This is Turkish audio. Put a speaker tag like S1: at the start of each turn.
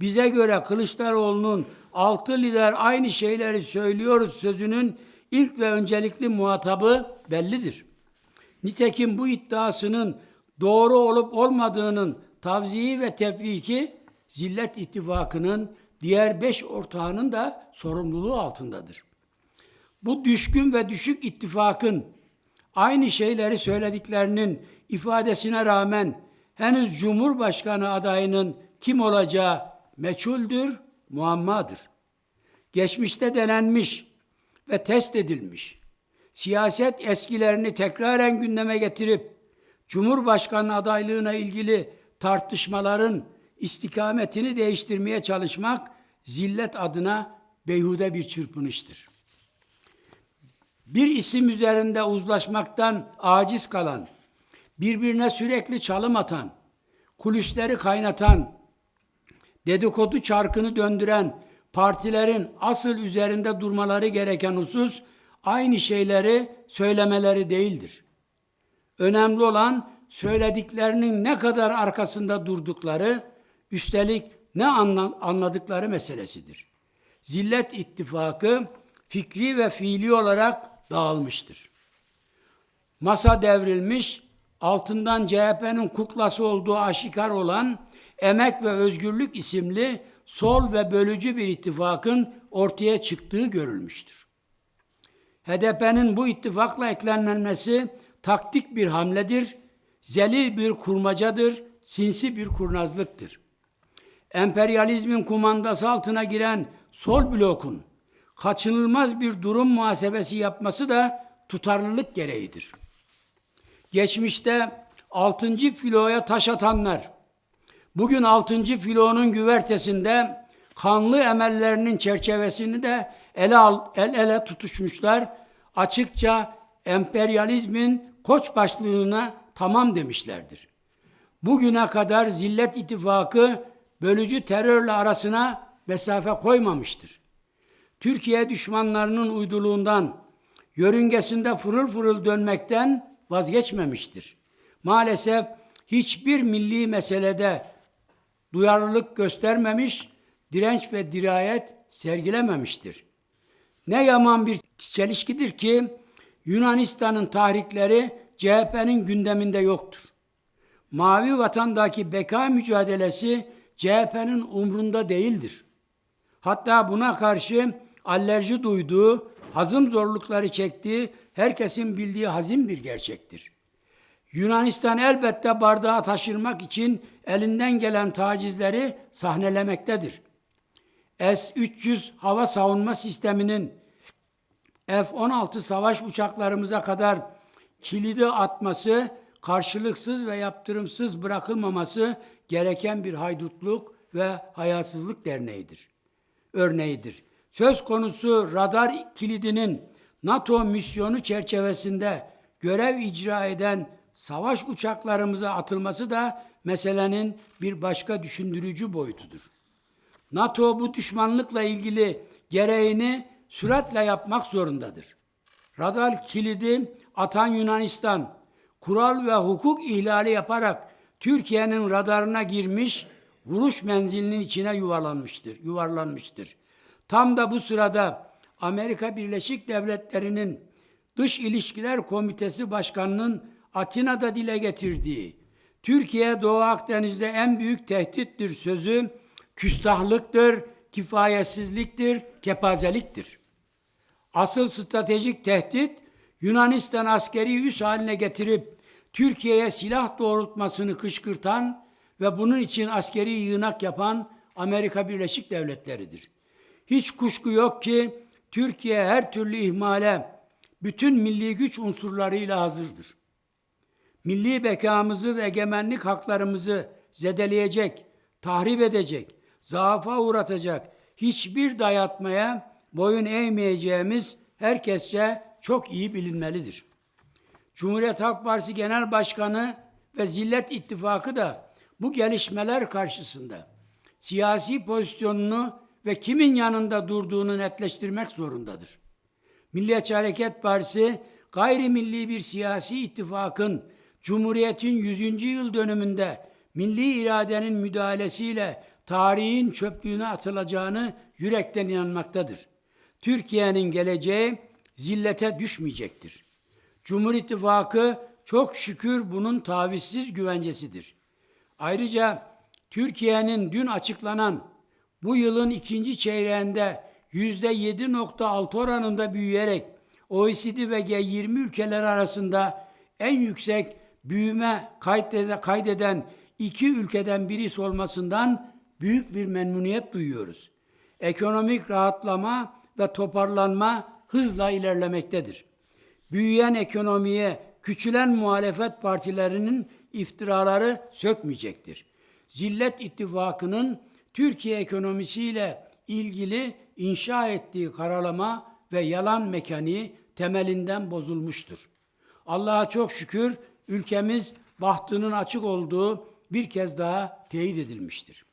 S1: Bize göre Kılıçdaroğlu'nun altı lider aynı şeyleri söylüyoruz sözünün ilk ve öncelikli muhatabı bellidir. Nitekim bu iddiasının doğru olup olmadığının tavziyi ve tefriki Zillet İttifakı'nın diğer beş ortağının da sorumluluğu altındadır. Bu düşkün ve düşük ittifakın aynı şeyleri söylediklerinin ifadesine rağmen henüz Cumhurbaşkanı adayının kim olacağı meçhuldür, muammadır. Geçmişte denenmiş ve test edilmiş. Siyaset eskilerini tekraren gündeme getirip Cumhurbaşkanı adaylığına ilgili tartışmaların istikametini değiştirmeye çalışmak zillet adına beyhude bir çırpınıştır. Bir isim üzerinde uzlaşmaktan aciz kalan, birbirine sürekli çalım atan, kulisleri kaynatan, dedikodu çarkını döndüren partilerin asıl üzerinde durmaları gereken husus aynı şeyleri söylemeleri değildir. Önemli olan söylediklerinin ne kadar arkasında durdukları, üstelik ne anla- anladıkları meselesidir. Zillet ittifakı fikri ve fiili olarak dağılmıştır. Masa devrilmiş, altından CHP'nin kuklası olduğu aşikar olan Emek ve Özgürlük isimli sol ve bölücü bir ittifakın ortaya çıktığı görülmüştür. HDP'nin bu ittifakla eklenmesi taktik bir hamledir, zelil bir kurmacadır, sinsi bir kurnazlıktır. Emperyalizmin kumandası altına giren sol blokun kaçınılmaz bir durum muhasebesi yapması da tutarlılık gereğidir. Geçmişte 6. filoya taş atanlar, bugün 6. filonun güvertesinde kanlı emellerinin çerçevesini de ele al, el ele tutuşmuşlar. Açıkça emperyalizmin koç başlığına tamam demişlerdir. Bugüne kadar zillet ittifakı bölücü terörle arasına mesafe koymamıştır. Türkiye düşmanlarının uyduluğundan, yörüngesinde fırıl fırıl dönmekten vazgeçmemiştir. Maalesef hiçbir milli meselede duyarlılık göstermemiş, direnç ve dirayet sergilememiştir. Ne yaman bir çelişkidir ki Yunanistan'ın tahrikleri CHP'nin gündeminde yoktur. Mavi vatandaki beka mücadelesi CHP'nin umrunda değildir. Hatta buna karşı alerji duyduğu, hazım zorlukları çektiği herkesin bildiği hazin bir gerçektir. Yunanistan elbette bardağı taşırmak için elinden gelen tacizleri sahnelemektedir. S-300 hava savunma sisteminin F-16 savaş uçaklarımıza kadar kilidi atması, karşılıksız ve yaptırımsız bırakılmaması gereken bir haydutluk ve hayasızlık derneğidir. Örneğidir. Söz konusu radar kilidinin NATO misyonu çerçevesinde görev icra eden savaş uçaklarımıza atılması da meselenin bir başka düşündürücü boyutudur. NATO bu düşmanlıkla ilgili gereğini süratle yapmak zorundadır. Radar kilidi atan Yunanistan, kural ve hukuk ihlali yaparak Türkiye'nin radarına girmiş, vuruş menzilinin içine yuvarlanmıştır, yuvarlanmıştır. Tam da bu sırada Amerika Birleşik Devletleri'nin Dış İlişkiler Komitesi Başkanı'nın Atina'da dile getirdiği Türkiye Doğu Akdeniz'de en büyük tehdittir sözü küstahlıktır, kifayetsizliktir, kepazeliktir. Asıl stratejik tehdit Yunanistan askeri üs haline getirip Türkiye'ye silah doğrultmasını kışkırtan ve bunun için askeri yığınak yapan Amerika Birleşik Devletleri'dir. Hiç kuşku yok ki Türkiye her türlü ihmale bütün milli güç unsurlarıyla hazırdır. Milli bekamızı ve egemenlik haklarımızı zedeleyecek, tahrip edecek, zaafa uğratacak hiçbir dayatmaya boyun eğmeyeceğimiz herkesçe çok iyi bilinmelidir. Cumhuriyet Halk Partisi Genel Başkanı ve Zillet İttifakı da bu gelişmeler karşısında siyasi pozisyonunu ve kimin yanında durduğunu netleştirmek zorundadır. Milliyetçi Hareket Partisi gayrimilli bir siyasi ittifakın Cumhuriyet'in 100. yıl dönümünde milli iradenin müdahalesiyle tarihin çöplüğüne atılacağını yürekten inanmaktadır. Türkiye'nin geleceği zillete düşmeyecektir. Cumhur İttifakı çok şükür bunun tavizsiz güvencesidir. Ayrıca Türkiye'nin dün açıklanan bu yılın ikinci çeyreğinde yüzde 7.6 oranında büyüyerek OECD ve G20 ülkeleri arasında en yüksek büyüme kaydede- kaydeden iki ülkeden birisi olmasından büyük bir memnuniyet duyuyoruz. Ekonomik rahatlama ve toparlanma hızla ilerlemektedir. Büyüyen ekonomiye küçülen muhalefet partilerinin iftiraları sökmeyecektir. Zillet İttifakı'nın Türkiye ekonomisiyle ilgili inşa ettiği karalama ve yalan mekaniği temelinden bozulmuştur. Allah'a çok şükür ülkemiz bahtının açık olduğu bir kez daha teyit edilmiştir.